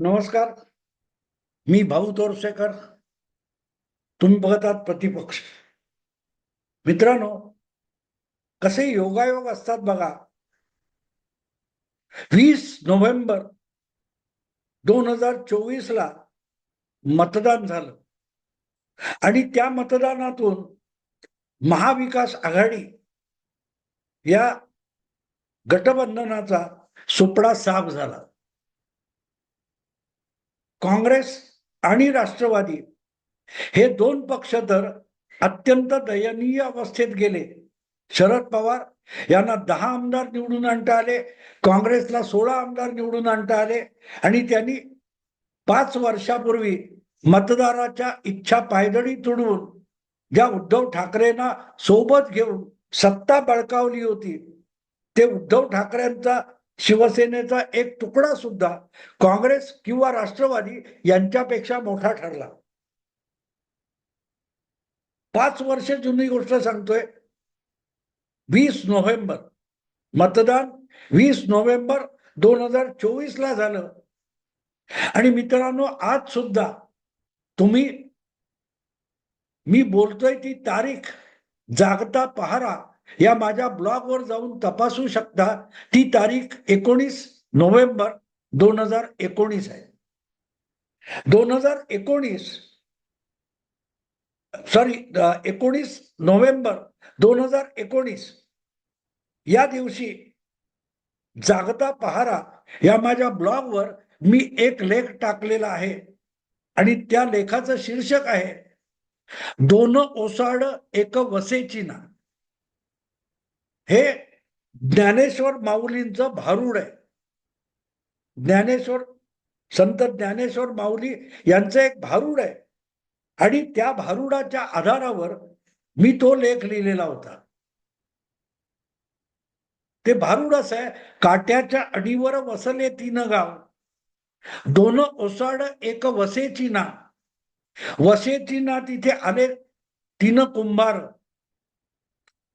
नमस्कार. मी भाऊ तोरसेकर. तुम्ही बघत आहात प्रतिपक्ष. मित्रांनो कसे योगायोग असतात बघा. वीस नोव्हेंबर दोन हजार चोवीस ला मतदान झालं. आणि त्या मतदानातून महाविकास आघाडी या गटबंधनाचा सुपडा साफ झाला. काँग्रेस आणि राष्ट्रवादी हे दोन पक्ष तर अत्यंत दयनीय अवस्थेत गेले. शरद पवार यांना दहा आमदार निवडून आणता आले काँग्रेसला सोळा आमदार निवडून आणता आले आणि त्यांनी पाच वर्षापूर्वी मतदाराच्या इच्छा पायदळी तुडवून ज्या उद्धव ठाकरेंना सोबत घेऊन सत्ता बळकावली होती ते उद्धव ठाकरेंचा शिवसेनेचा एक तुकडा सुद्धा काँग्रेस किंवा राष्ट्रवादी यांच्यापेक्षा मोठा ठरला. पाच वर्ष जुनी गोष्ट सांगतोय. वीस नोव्हेंबर मतदान वीस नोव्हेंबर दोन हजार चोवीस ला झालं. आणि मित्रांनो आज सुद्धा तुम्ही मी बोलतोय ती तारीख जागता पहारा. या माझ्या ब्लॉगवर जाऊन तपासू शकता. ती तारीख एकोणीस नोव्हेंबर दोन हजार एकोणीस आहे. दोन हजार एकोणीस सॉरी एकोणीस नोव्हेंबर दोन हजार एकोणीस या दिवशी जागता पहारा या माझ्या ब्लॉगवर मी एक लेख टाकलेला आहे आणि त्या लेखाचं शीर्षक आहे दोन ओसाड एक वसेची ना हे ज्ञानेश्वर माऊलींचं भारूड आहे. ज्ञानेश्वर संत ज्ञानेश्वर माऊली यांचं एक भारूड आहे. आणि त्या भारुडाच्या आधारावर मी तो लेख लिहिलेला होता. ते भारूड असं आहे काट्याच्या अडीवर वसले तीन गाव. दोन ओसाड एक वसेची ना वसेची ना तिथे आले तीन कुंभार.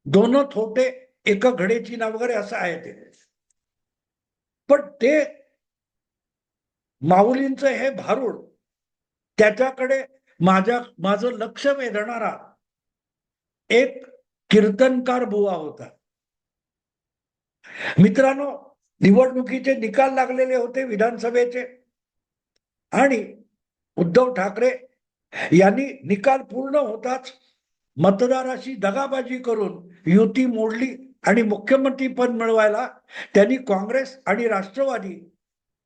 दोन थोटे एका घडेची ना वगैरे असं आहे ते. पण ते माऊलींचं हे भारूड त्याच्याकडे माझ्या माझं लक्ष वेधणारा एक कीर्तनकार बुवा होता. मित्रांनो निवडणुकीचे निकाल लागलेले होते विधानसभेचे. आणि उद्धव ठाकरे यांनी निकाल पूर्ण होताच मतदाराशी दगाबाजी करून युती मोडली. आणि मुख्यमंत्री पद मिळवायला त्यांनी काँग्रेस आणि राष्ट्रवादी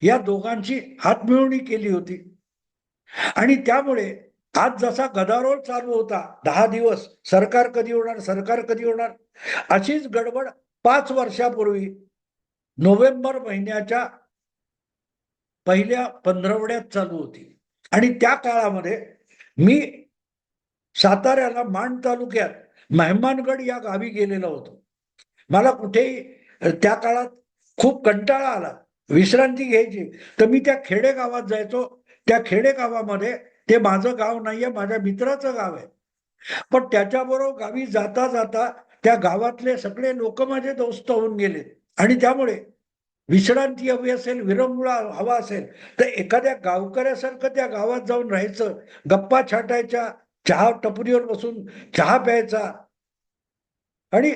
या दोघांची हातमिळवणी केली होती. आणि त्यामुळे आज जसा गदारोळ चालू होता दहा दिवस सरकार कधी होणार सरकार कधी होणार अशीच गडबड पाच वर्षापूर्वी नोव्हेंबर महिन्याच्या पहिल्या पंधरवड्यात चालू होती. आणि त्या काळामध्ये मी साताऱ्याला माण तालुक्यात मेहमानगड या गावी गेलेलो होतो. मला कुठेही त्या काळात खूप कंटाळा आला. विश्रांती घ्यायची. तर मी त्या खेडेगावात जायचो. त्या खेडेगावामध्ये ते माझं गाव नाहीये माझ्या मित्राचं गाव आहे. पण त्याच्याबरोबर गावी जाता जाता त्या गावातले सगळे लोक माझे दोस्त होऊन गेले. आणि त्यामुळे विश्रांती हवी असेल विरंगुळा हवा असेल तर एखाद्या गावकऱ्यासारखं त्या गावात जाऊन राहायचं. गप्पा छाटायच्या चहा टपरीवर बसून चहा प्यायचा. आणि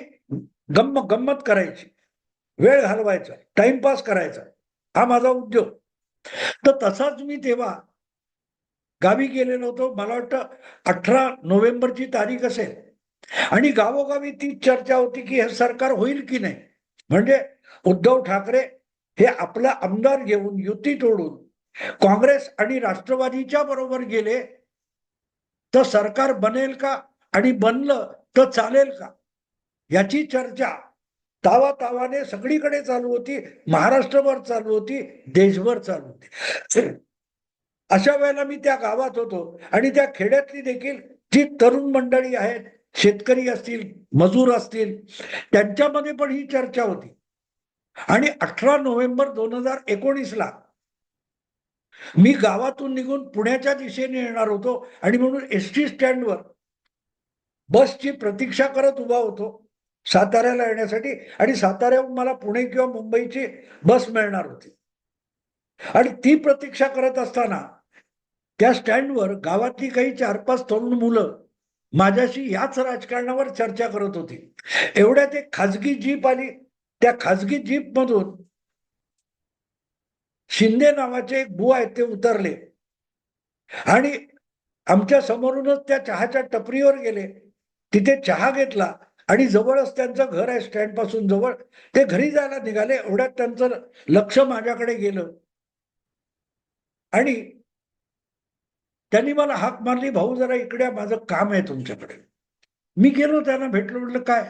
गम्म गंमत करायची. वेळ घालवायचा टाइमपास करायचा. हा माझा उद्योग. तर तसाच मी तेव्हा गावी गेलेलो होतो मला वाटतं अठरा नोव्हेंबरची तारीख असेल. आणि गावोगावी ती चर्चा होती की हे सरकार होईल की नाही. म्हणजे उद्धव ठाकरे हे आपला आमदार घेऊन युती तोडून काँग्रेस आणि राष्ट्रवादीच्या बरोबर गेले. तर सरकार बनेल का? आणि बनलं तर चालेल का? याची चर्चा तावा तावाने सगळीकडे चालू होती महाराष्ट्रभर चालू होती देशभर चालू होती. अशा वेळेला मी त्या गावात होतो आणि त्या खेड्यातली देखील जी तरुण मंडळी आहेत शेतकरी असतील मजूर असतील त्यांच्यामध्ये पण ही चर्चा होती. आणि अठरा नोव्हेंबर दोन हजार एकोणीस ला मी गावातून निघून पुण्याच्या दिशेने येणार होतो आणि म्हणून एस टी स्टँडवर बसची प्रतीक्षा करत उभा होतो. साताऱ्याला येण्यासाठी. आणि साताऱ्याहून मला पुणे किंवा मुंबईची बस मिळणार होती. आणि ती प्रतीक्षा करत असताना त्या स्टँडवर गावातली काही चार पाच तरुण मुलं माझ्याशी याच राजकारणावर चर्चा करत होती. एवढ्यात एक खाजगी जीप आली. त्या खाजगी जीप मधून शिंदे नावाचे एक बुवा आहेत ते उतरले. आणि आमच्या समोरूनच त्या चहाच्या टपरीवर गेले. तिथे चहा घेतला. आणि जवळच त्यांचं घर आहे स्टँडपासून जवळ. ते घरी जायला निघाले एवढ्यात त्यांचं लक्ष माझ्याकडे गेलं. आणि त्यांनी मला हाक मारली भाऊ जरा इकडे माझं काम आहे तुमच्याकडे. मी गेलो त्यांना भेटलो म्हटलं काय?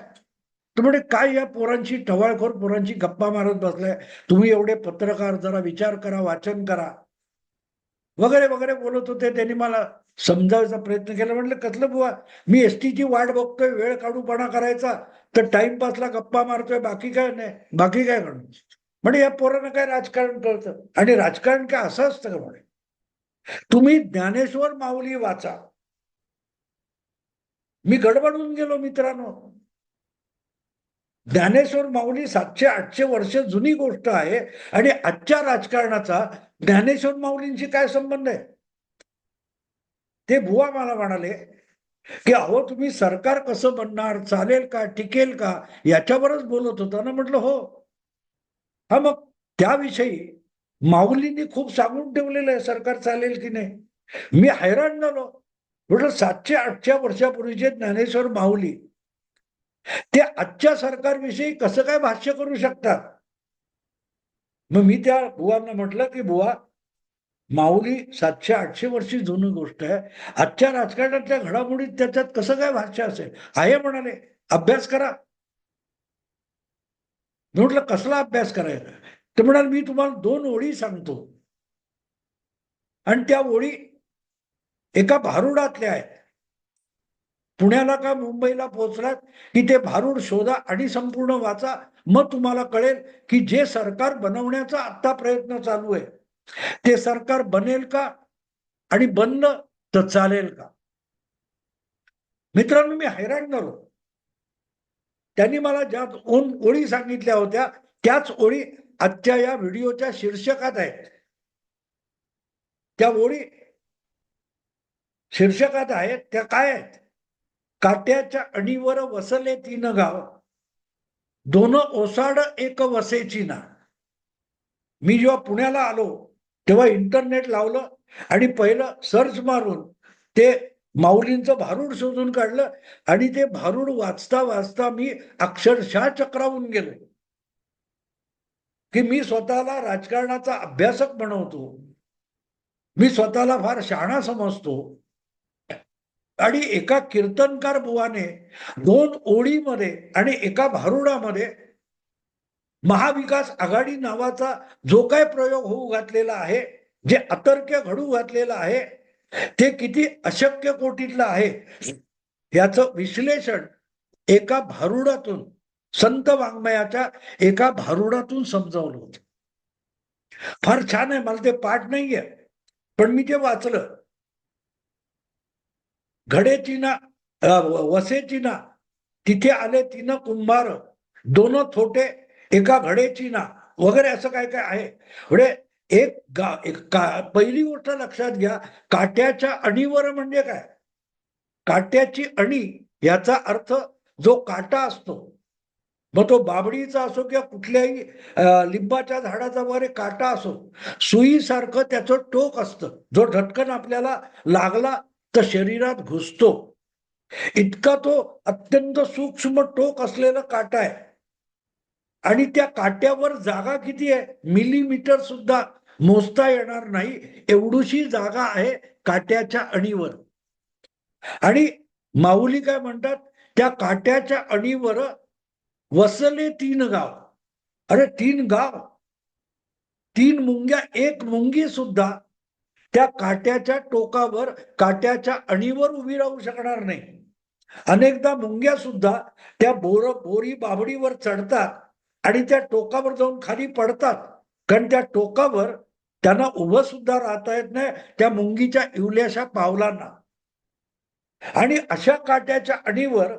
तर काय या पोरांची टवाळखोर पोरांची गप्पा मारत बसलाय? तुम्ही एवढे पत्रकार जरा विचार करा वाचन करा. वगैरे वगैरे बोलत होते. त्यांनी मला समजायचा प्रयत्न केला म्हटलं कसलं बुवा? मी एस ची वाट बघतोय वेळ काढूपणा करायचा तर टाइमपासला गप्पा मारतोय बाकी काय नाही बाकी काय म्हणून म्हणजे या पोरांना काय राजकारण कळतं आणि राजकारण काय असं असतं का म्हणे? तुम्ही ज्ञानेश्वर माऊली वाचा. मी गडबडून गेलो मित्रांनो. ज्ञानेश्वर माऊली सातशे आठशे वर्ष जुनी गोष्ट आहे आणि आजच्या राजकारणाचा ज्ञानेश्वर माऊलींशी काय संबंध आहे? ते बुवा मला म्हणाले की अहो तुम्ही सरकार कसं बनणार? चालेल का? टिकेल का? याच्यावरच बोलत होता ना म्हटलं हो. हा मग त्याविषयी माऊलींनी खूप सांगून ठेवलेलं आहे सरकार चालेल की नाही? मी हैराण झालो. म्हटलं सातशे आठशे वर्षापूर्वीचे ज्ञानेश्वर माऊली ते आजच्या सरकारविषयी कसं काय भाष्य करू शकतात? मग मी त्या बुवांना म्हटलं की बुवा माऊली सातशे आठशे वर्षी जुनी गोष्ट आहे. आजच्या राजकारणातल्या घडामोडीत त्याच्यात कसं काय भाष्य असेल? आहे म्हणाले अभ्यास करा. मी म्हटलं कसला अभ्यास करायचा? ते म्हणाल मी तुम्हाला दोन ओळी सांगतो. आणि त्या ओळी एका भारुडातल्या आहेत. पुण्याला का मुंबईला पोहोचलात? की ते भारूड शोधा आणि संपूर्ण वाचा. मग तुम्हाला कळेल की जे सरकार बनवण्याचा आता प्रयत्न चालू आहे ते सरकार बनेल का? आणि बनलं तर चालेल का? मित्रांनो मी हैराण झालो. त्यांनी मला ज्या दोन ओळी सांगितल्या होत्या त्याच ओळी आजच्या या व्हिडिओच्या शीर्षकात आहेत. त्या ओळी शीर्षकात आहेत त्या काय आहेत? काट्याच्या अणीवर वसले तीन गाव. दोन ओसाड एक वसेची ना. मी जेव्हा पुण्याला आलो तेव्हा इंटरनेट लावलं आणि पहिलं सर्च मारून ते माऊलींचं भारूड शोधून काढलं आणि ते भारूड वाचता वाचता मी अक्षरशः चक्रावून गेलो. की मी स्वतःला राजकारणाचा अभ्यासक बनवतो. मी स्वतःला फार शहाणा समजतो. आणि एका कीर्तनकार बुवाने दोन ओळीमध्ये आणि एका भारुडामध्ये महाविकास आघाडी नावाचा जो काय प्रयोग होऊ घातलेला आहे जे अतर्क्य घडू घातलेलं आहे ते किती अशक्य कोटीतलं आहे याचं विश्लेषण एका भारुडातून संत वाङ्मयाच्या एका भारुडातून समजावलं होत. फार छान आहे मला ते पाठ नाहीये पण मी ते वाचलं. घडेची ना वसेची ना तिथे आले तीन कुंभार दोन थोटे एका घडेची ना वगैरे असं काय काय आहे? म्हणजे एक गा एक का पहिली गोष्ट लक्षात घ्या काट्याच्या अणीवर म्हणजे काय? काट्याची अणी याचा अर्थ जो काटा असतो मग तो बाबडीचा असो किंवा कुठल्याही लिंबाच्या झाडाचा वगैरे काटा असो सुईसारखं त्याचं टोक असतं. जो ढटकन आपल्याला लागला तर शरीरात घुसतो. इतका तो अत्यंत सूक्ष्म टोक असलेला काटा आहे. आणि त्या काट्यावर जागा किती आहे? मिलीमीटर सुद्धा मोजता येणार नाही. एवढीशी जागा आहे काट्याच्या अणीवर. आणि माऊली काय म्हणतात? त्या काट्याच्या अणीवर वसले तीन गाव. अरे तीन गाव. तीन मुंग्या एक मुंगी सुद्धा त्या काट्याच्या टोकावर काट्याच्या अणीवर उभी राहू शकणार नाही. अनेकदा मुंग्या सुद्धा त्या बोर बोरी बाबडीवर चढतात. आणि त्या टोकावर जाऊन खाली पडतात. कारण त्या टोकावर त्यांना उभं सुद्धा राहता येत नाही त्या मुंगीच्या इवल्याशा पावलांना. आणि अशा काट्याच्या अडीवर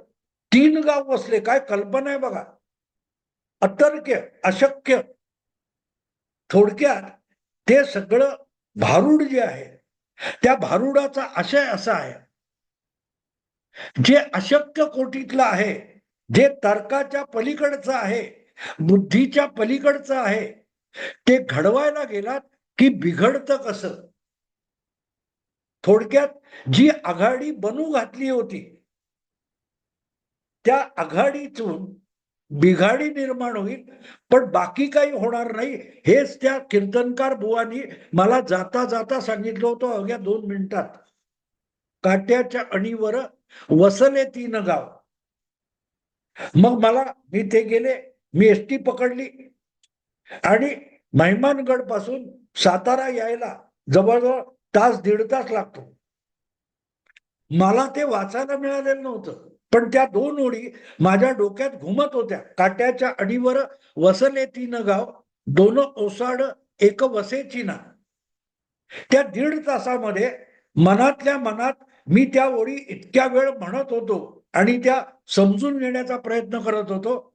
तीन गाव बसले. काय कल्पना आहे बघा. अतर्क्य अशक्य. थोडक्यात ते सगळं भारूड जे आहे त्या भारुडाचा आशय असा आहे. जे अशक्य कोटीतलं आहे जे तर्काच्या पलीकडचं आहे बुद्धीच्या पलीकडचं आहे. ते घडवायला गेलात की बिघडतं कसं? थोडक्यात जी आघाडी बनू घातली होती त्या आघाडीतून बिघाडी निर्माण होईल पण बाकी काही होणार नाही हेच त्या कीर्तनकार बुवानी मला जाता जाता सांगितलं होतं अवघ्या दोन मिनिटात. काट्याच्या अणीवर वसले तीन गाव. मग मला मी ते गेले मी एस टी पकडली. आणि महिमानगडपासून सातारा यायला जवळजवळ तास दीड तास लागतो. मला ते वाचायला मिळालेलं नव्हतं. पण त्या दोन ओळी माझ्या डोक्यात घुमत होत्या. काट्याच्या अडीवर वसले तीन गाव दोन ओसाड एक वसेची ना त्या दीड तासामध्ये मनातल्या मनात मी त्या ओळी इतक्या वेळ म्हणत होतो आणि त्या समजून घेण्याचा प्रयत्न करत होतो.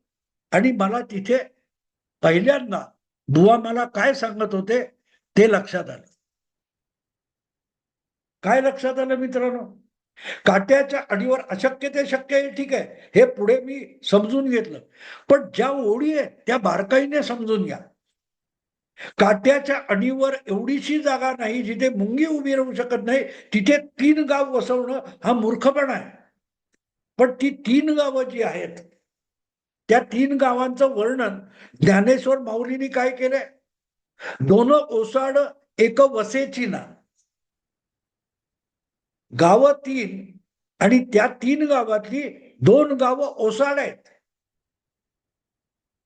आणि मला तिथे पहिल्यांदा बुवा मला काय सांगत होते ते लक्षात आलं. काय लक्षात आलं मित्रांनो? काट्याच्या अडीवर अशक्य ते शक्य आहे ठीक आहे. हे पुढे मी समजून घेतलं. पण ज्या ओळी आहे त्या बारकाईने समजून घ्या. काट्याच्या अडीवर एवढीशी जागा नाही जिथे मुंगी उभी राहू शकत नाही तिथे तीन गाव वसवणं हा मूर्खपणा आहे. पण ती तीन गावं जी आहेत त्या तीन गावांचं वर्णन ज्ञानेश्वर माऊलींनी काय केलंय? दोन ओसाड एक वसेची ना गाव तीन आणि त्या तीन गावातली दोन गावं ओसाड आहेत.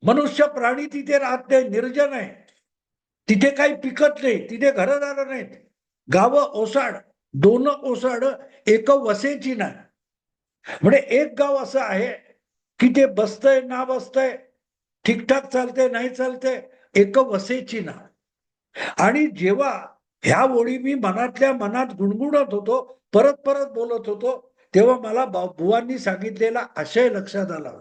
मनुष्य प्राणी तिथे राहत नाही निर्जन आहे. तिथे काही पिकत नाही तिथे घरदार नाहीत. गाव ओसाड दोन ओसाड एक वसेची ना म्हणजे एक गाव असं आहे की ते बसतंय ना बसतंय ठीकठाक चालतंय नाही चालतंय एक वसेची ना. आणि जेव्हा ह्या ओळी मी मनातल्या मनात गुणगुणत होतो परत परत बोलत होतो तेव्हा मला बुवांनी सांगितलेला आशय लक्षात आला.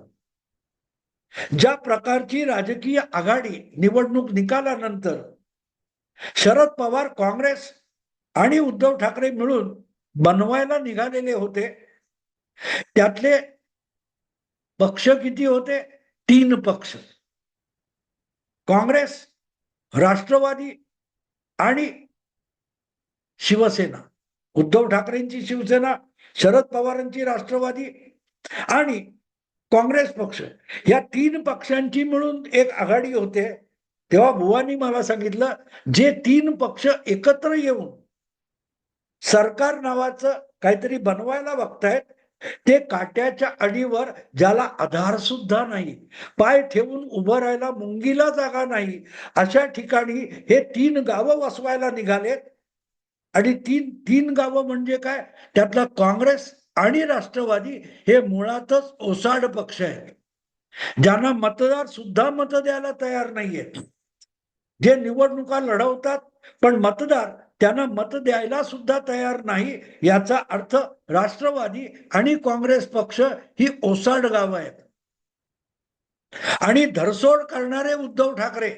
ज्या प्रकारची राजकीय आघाडी निवडणूक निकालानंतर शरद पवार काँग्रेस आणि उद्धव ठाकरे मिळून बनवायला निघालेले होते त्यातले पक्ष किती होते? तीन पक्ष. काँग्रेस राष्ट्रवादी आणि शिवसेना. उद्धव ठाकरेंची शिवसेना शरद पवारांची राष्ट्रवादी आणि काँग्रेस पक्ष. या तीन पक्षांची मिळून एक आघाडी होते. तेव्हा भुवानी मला सांगितलं जे तीन पक्ष एकत्र येऊन सरकार नावाचं काहीतरी बनवायला बघतायत ते काट्याच्या अडीवर ज्याला आधार सुद्धा नाही पाय ठेवून उभं राहायला मुंगीला जागा नाही अशा ठिकाणी हे तीन गावं वसवायला निघालेत. आणि तीन तीन गावं म्हणजे काय? त्यातला काँग्रेस आणि राष्ट्रवादी हे मुळातच ओसाड पक्ष आहेत. ज्यांना मतदार सुद्धा मत द्यायला तयार नाहीयेत. जे निवडणुका लढवतात पण मतदार त्यांना मत द्यायला सुद्धा तयार नाही याचा अर्थ राष्ट्रवादी आणि काँग्रेस पक्ष ही ओसाड गाव आहेत. आणि धरसोड करणारे उद्धव ठाकरे.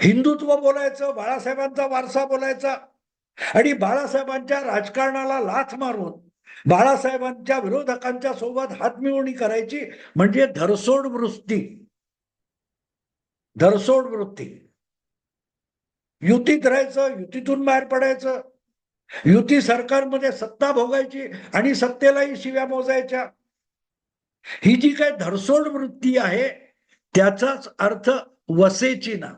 हिंदुत्व बोलायचं बाळासाहेबांचा वारसा बोलायचा आणि बाळासाहेबांच्या राजकारणाला लाथ मारून बाळासाहेबांच्या विरोधकांच्या सोबत हातमिळवणी करायची म्हणजे धरसोड वृत्ती. धरसोड वृत्ती. युतीत राहायचं युतीतून बाहेर पडायचं. युती सरकारमध्ये सत्ता भोगायची आणि सत्तेलाही शिव्या मोजायच्या. ही जी काय धरसोड वृत्ती आहे त्याचाच अर्थ वसेची ना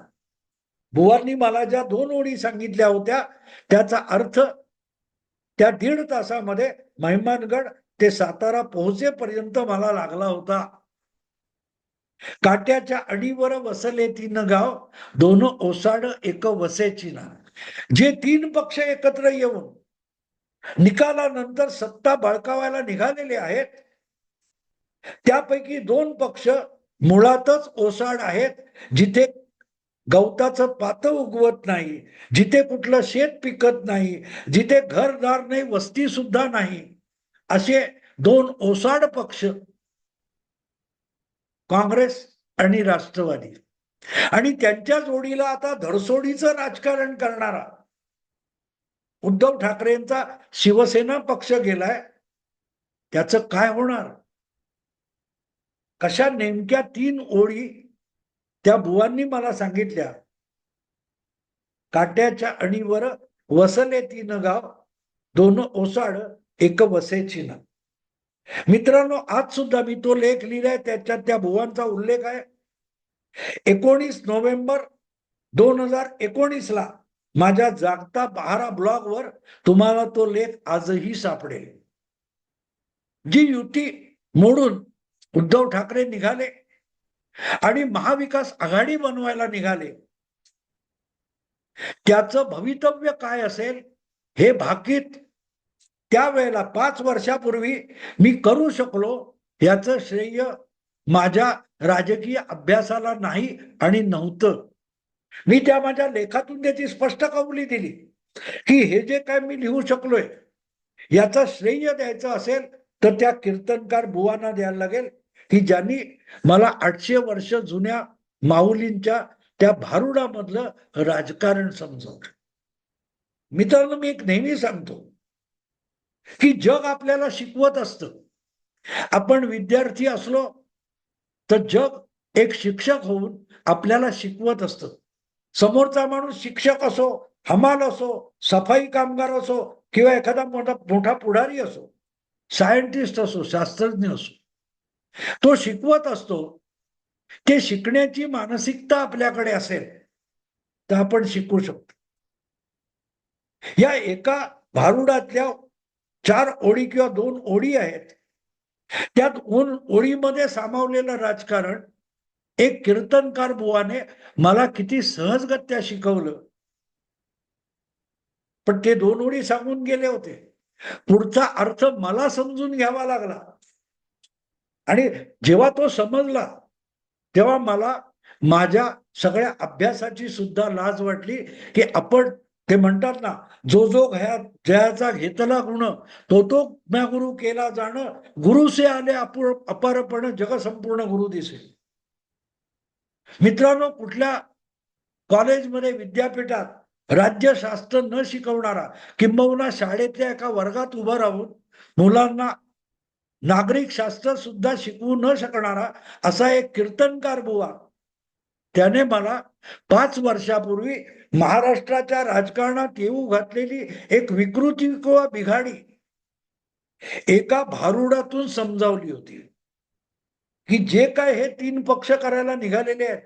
बुवांनी मला ज्या दोन ओळी सांगितल्या होत्या त्याचा अर्थ त्या दीड तासामध्ये महिमानगड ते सातारा पोहोचेपर्यंत मला लागला होता. काट्याच्या अडीवर वसले तीन गाव दोन ओसाड एक वसेची ना जे तीन पक्ष एकत्र येऊन निकालानंतर सत्ता बळकावायला निघालेले आहेत त्यापैकी दोन पक्ष मुळातच ओसाड आहेत जिथे गवताचं पात उगवत नाही जिथे कुठलं शेत पिकत नाही जिथे घरदार नाही वस्ती सुद्धा नाही असे दोन ओसाड पक्ष काँग्रेस आणि राष्ट्रवादी. आणि त्यांच्या जोडीला आता धरसोडीचं राजकारण करणारा उद्धव ठाकरेंचा शिवसेना पक्ष गेलाय त्याच काय होणार? कशा नेमक्या तीन ओळी त्या बुवांनी मला सांगितल्या? काट्याच्या अणीवर वसले तीन गाव दोन ओसाड एक वसेची ना मित्रांनो आज सुद्धा मी तो लेख लिहिलाय त्याच्यात त्या भुवांचा उल्लेख आहे. एकोणीस नोव्हेंबर दोन हजार एकोणीस ला माझ्या जागता बहारा ब्लॉग वर तुम्हाला तो लेख आजही सापडेल. जी युती मोडून उद्धव ठाकरे निघाले आणि महाविकास आघाडी बनवायला निघाले त्याचं भवितव्य काय असेल हे भाकीत त्यावेळेला पाच वर्षापूर्वी मी करू शकलो याचं श्रेय माझ्या राजकीय अभ्यासाला नाही आणि नव्हतं. मी त्या माझ्या लेखातून त्याची स्पष्ट कबुली दिली की हे जे काय मी लिहू शकलोय याचं श्रेय द्यायचं असेल तर त्या कीर्तनकार बुवांना द्यायला लागेल की ज्यांनी मला आठशे वर्ष जुन्या माऊलींच्या त्या भारुडामधलं राजकारण समजवलं. मित्रांनो मी एक नेहमी सांगतो की जग आपल्याला शिकवत असतं. आपण विद्यार्थी असलो तर जग एक शिक्षक होऊन आपल्याला शिकवत असतं. समोरचा माणूस शिक्षक असो हमाल असो सफाई कामगार असो किंवा एखादा मोठा मोठा पुढारी असो सायंटिस्ट असो शास्त्रज्ञ असो तो शिकवत असतो ते शिकण्याची मानसिकता आपल्याकडे असेल तर आपण शिकू शकतो. या एका भारुडातल्या चार ओळी किंवा दोन ओळी आहेत. त्यात उन ओळीमध्ये सामावलेलं राजकारण एक कीर्तनकार बुवाने मला किती सहजगत्या शिकवलं. पण ते दोन ओळी सांगून गेले होते. पुढचा अर्थ मला समजून घ्यावा लागला. आणि जेव्हा तो समजला तेव्हा मला माझ्या सगळ्या अभ्यासाची सुद्धा लाज वाटली की आपण ते म्हणतात ना जो जो घया जयाचा घेतला गुण तो तो म्या गुरु केला जाणं गुरुसे आले अपूर अपारपण जग संपूर्ण गुरु दिसेल. मित्रांनो कुठल्या कॉलेजमध्ये विद्यापीठात राज्यशास्त्र न शिकवणारा किंबहुना शाळेतल्या एका वर्गात उभं राहून मुलांना नागरिक शास्त्र सुद्धा शिकवू न शकणारा असा एक कीर्तनकार बुवा त्याने मला पाच वर्षापूर्वी महाराष्ट्राच्या राजकारणात येऊ घातलेली एक विकृती किंवा बिघाडी एका भारुडातून समजावली होती. की जे काय हे तीन पक्ष करायला निघालेले आहेत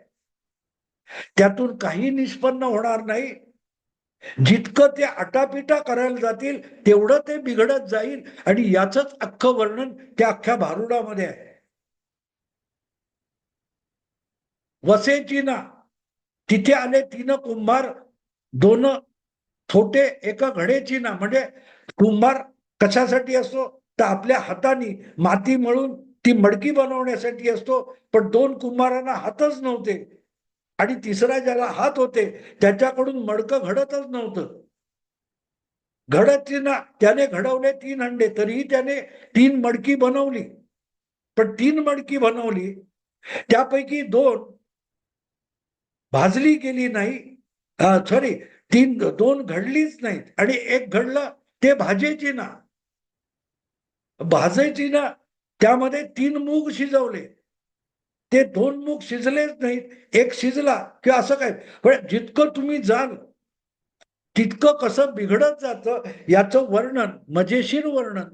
त्यातून काही निष्पन्न होणार नाही. जितकं ते आटापिटा करायला जातील तेवढं ते बिघडत जाईल आणि याच अख्खं वर्णन त्या अख्ख्या भारुडामध्ये आहे. वसेची ना तिथे आले तीन कुंभार दोन छोटे एका घडेची ना म्हणजे कुंभार कशासाठी असतो? तर आपल्या हाताने माती मळून ती मडकी बनवण्यासाठी असतो. पण दोन कुंभारांना हातच नव्हते. आणि तिसरा ज्याला हात होते त्याच्याकडून मडकं घडतच नव्हतं. घडत ना त्याने घडवले तीन अंडे तरीही त्याने तीन मडकी बनवली. पण तीन मडकी बनवली. त्यापैकी दोन भाजली गेली नाही. सॉरी तीन दोन घडलीच नाहीत. आणि एक घडलं ते भाजेची ना. भाजायची ना त्यामध्ये तीन मूग शिजवले. ते दोन मूग शिजलेच नाहीत. एक शिजला किंवा असं काय? पण जितकं तुम्ही जाल तितकं कसं बिघडत जातं याचं वर्णन मजेशीर वर्णन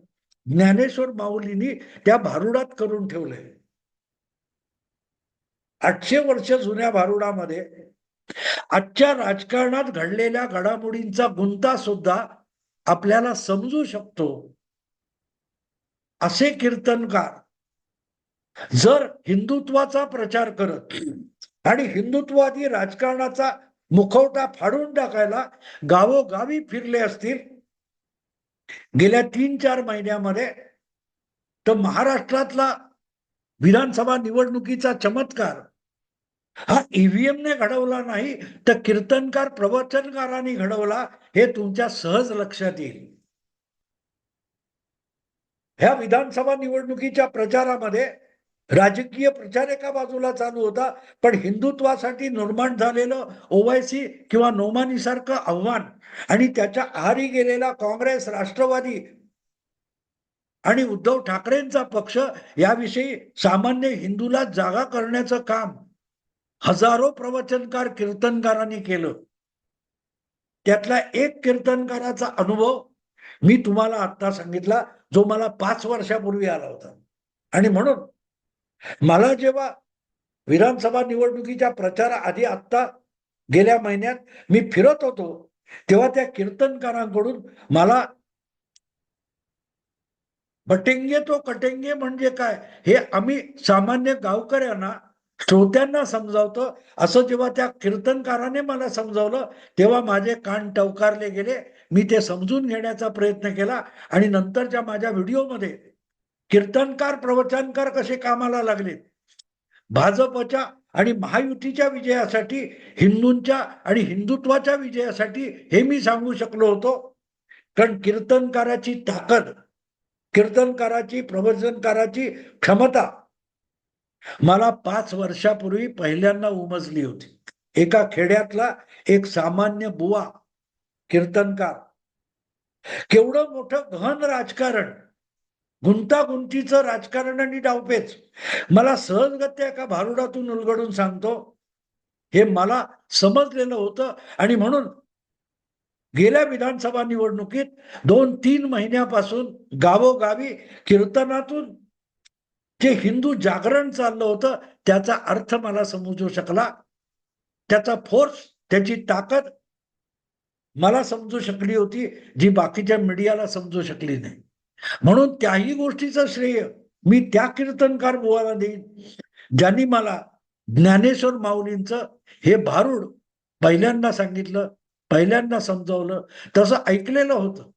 ज्ञानेश्वर माऊलींनी त्या भारुडात करून ठेवलंय. आठशे वर्ष जुन्या भारुडामध्ये आजच्या राजकारणात घडलेल्या घडामोडींचा गुंता सुद्धा आपल्याला समजू शकतो. असे कीर्तनकार जर हिंदुत्वाचा प्रचार करत आणि हिंदुत्वादी राजकारणाचा मुखवटा फाडून टाकायला गावोगावी फिरले असतील गेल्या तीन चार महिन्यामध्ये तर महाराष्ट्रातला विधानसभा निवडणुकीचा चमत्कार हा ईव्हीएम ने घडवला नाही तर कीर्तनकार प्रवचनकारांनी घडवला हे तुमच्या सहज लक्षात येईल. ह्या विधानसभा निवडणुकीच्या प्रचारामध्ये राजकीय प्रचार एका बाजूला चालू होता पण हिंदुत्वासाठी निर्माण झालेलं ओवायसी किंवा नोमानी सारखं आव्हान आणि त्याच्या आहारी गेलेला काँग्रेस राष्ट्रवादी आणि उद्धव ठाकरेंचा पक्ष याविषयी सामान्य हिंदूला जागा करण्याचं काम हजारो प्रवचनकार कीर्तनकारांनी केलं. त्यातला एक कीर्तनकाराचा अनुभव मी तुम्हाला आत्ता सांगितला जो मला पाच वर्षापूर्वी आला होता. आणि म्हणून मला जेव्हा विधानसभा निवडणुकीच्या प्रचाराआधी आत्ता गेल्या महिन्यात मी फिरत होतो तेव्हा त्या कीर्तनकारांकडून मला बटेंगे तो कटेंगे म्हणजे काय हे आम्ही सामान्य गावकऱ्यांना श्रोत्यांना समजावतो. असं जेव्हा त्या कीर्तनकाराने मला समजावलं तेव्हा माझे कान टवकारले गेले. मी ते समजून घेण्याचा प्रयत्न केला आणि नंतरच्या माझ्या व्हिडिओमध्ये कीर्तनकार प्रवचनकार कसे कामाला लागले? भाजपच्या आणि महायुतीच्या विजयासाठी हिंदूंच्या आणि हिंदुत्वाच्या विजयासाठी हे मी सांगू शकलो होतो. कारण कीर्तनकाराची ताकद कीर्तनकाराची प्रवचनकाराची क्षमता मला पाच वर्षापूर्वी पहिल्यांदा उमजली होती. एका खेड्यातला एक सामान्य बुवा कीर्तनकार. केवढं मोठं गहन राजकारण. गुंतागुंतीचं राजकारण आणि डावपेच. मला सहजगत्या एका भारुडातून उलगडून सांगतो हे मला समजलेलं होतं आणि म्हणून गेल्या विधानसभा निवडणुकीत दोन तीन महिन्यापासून गावोगावी कीर्तनातून जे हिंदू जागरण चाललं होतं त्याचा अर्थ मला समजू शकला. त्याचा फोर्स त्याची ताकद मला समजू शकली होती जी बाकीच्या मीडियाला समजू शकली नाही. म्हणून त्याही गोष्टीचं श्रेय मी त्या कीर्तनकार बुवाला देईन ज्यांनी मला ज्ञानेश्वर माऊलींचं हे भारूड पहिल्यांदा सांगितलं पहिल्यांदा समजावलं तसं ऐकलेलं होतं.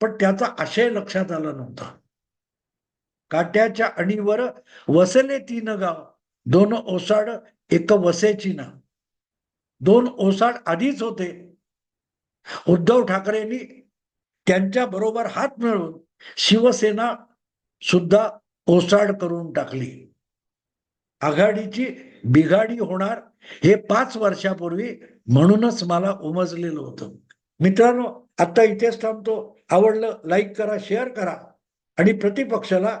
पण त्याचा आशय लक्षात आला नव्हता. काट्याच्या अणीवर वसले तीन गाव. दोन ओसाड एक वसेची ना दोन ओसाड आधीच होते. उद्धव ठाकरेंनी त्यांच्या बरोबर हात मिळवून शिवसेना सुद्धा ओसाड करून टाकली. आघाडीची बिघाडी होणार हे पाच वर्षापूर्वी म्हणूनच मला उमजलेलं होतं. मित्रांनो आता इथेच थांबतो. आवडलं लाईक करा शेअर करा आणि प्रतिपक्षाला